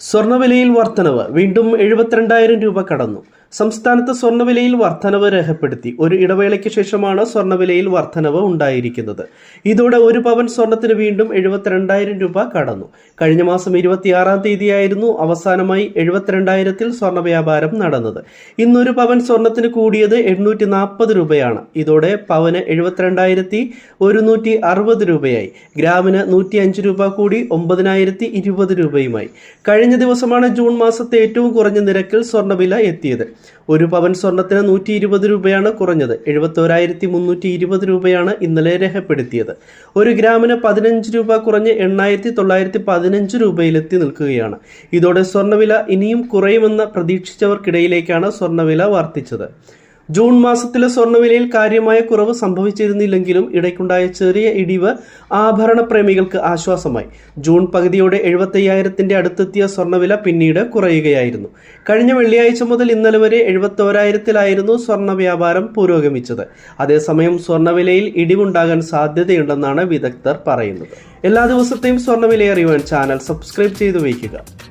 സ്വർണവിലയിൽ വർധനവ് വീണ്ടും എഴുപത്തിരണ്ടായിരം രൂപ കടന്നു. സംസ്ഥാനത്ത് സ്വർണവിലയിൽ വർധനവ് രേഖപ്പെടുത്തി. ഒരു ഇടവേളയ്ക്ക് ശേഷമാണ് സ്വർണവിലയിൽ വർധനവ് ഉണ്ടായിരിക്കുന്നത്. ഇതോടെ ഒരു പവൻ സ്വർണത്തിന് വീണ്ടും എഴുപത്തിരണ്ടായിരം രൂപ കടന്നു. കഴിഞ്ഞ മാസം ഇരുപത്തിയാറാം തീയതിയായിരുന്നു അവസാനമായി എഴുപത്തിരണ്ടായിരത്തിൽ സ്വർണ വ്യാപാരം നടന്നത്. ഇന്നൊരു പവൻ സ്വർണത്തിന് കൂടിയത് എണ്ണൂറ്റി നാൽപ്പത് രൂപയാണ്. ഇതോടെ പവന് എഴുപത്തിരണ്ടായിരത്തി ഒരുന്നൂറ്റി അറുപത് രൂപയായി. ഗ്രാമിന് നൂറ്റി അഞ്ച് രൂപ കൂടി ഒമ്പതിനായിരത്തി ഇരുപത് രൂപയുമായി. കഴിഞ്ഞ ദിവസമാണ് ജൂൺ മാസത്തെ ഏറ്റവും കുറഞ്ഞ നിരക്കിൽ സ്വർണവില എത്തിയത്. ഒരു പവൻ സ്വർണത്തിന് നൂറ്റി ഇരുപത് രൂപയാണ് കുറഞ്ഞത്. എഴുപത്തോരായിരത്തി മുന്നൂറ്റി ഇരുപത് രൂപയാണ് ഇന്നലെ രേഖപ്പെടുത്തിയത്. ഒരു ഗ്രാമിന് പതിനഞ്ച് രൂപ കുറഞ്ഞ് എണ്ണായിരത്തി തൊള്ളായിരത്തി പതിനഞ്ച് രൂപയിലെത്തി നിൽക്കുകയാണ്. ഇതോടെ സ്വർണവില ഇനിയും കുറയുമെന്ന് പ്രതീക്ഷിച്ചവർക്കിടയിലേക്കാണ് സ്വർണവില വർദ്ധിച്ചത്. ജൂൺ മാസത്തിലെ സ്വർണവിലയിൽ കാര്യമായ കുറവ് സംഭവിച്ചിരുന്നില്ലെങ്കിലും ഇടയ്ക്കുണ്ടായ ചെറിയ ഇടിവ് ആഭരണ പ്രേമികൾക്ക് ആശ്വാസമായി. ജൂൺ പകുതിയോടെ എഴുപത്തയ്യായിരത്തിന്റെ അടുത്തെത്തിയ സ്വർണവില പിന്നീട് കുറയുകയായിരുന്നു. കഴിഞ്ഞ വെള്ളിയാഴ്ച മുതൽ ഇന്നലെ വരെ എഴുപത്തോരായിരത്തിലായിരുന്നു സ്വർണ വ്യാപാരം പുരോഗമിച്ചത്. അതേസമയം സ്വർണവിലയിൽ ഇടിവുണ്ടാകാൻ സാധ്യതയുണ്ടെന്നാണ് വിദഗ്ധർ പറയുന്നത്. എല്ലാ ദിവസത്തെയും സ്വർണവില അറിയുവാൻ ചാനൽ സബ്സ്ക്രൈബ് ചെയ്തു വയ്ക്കുക.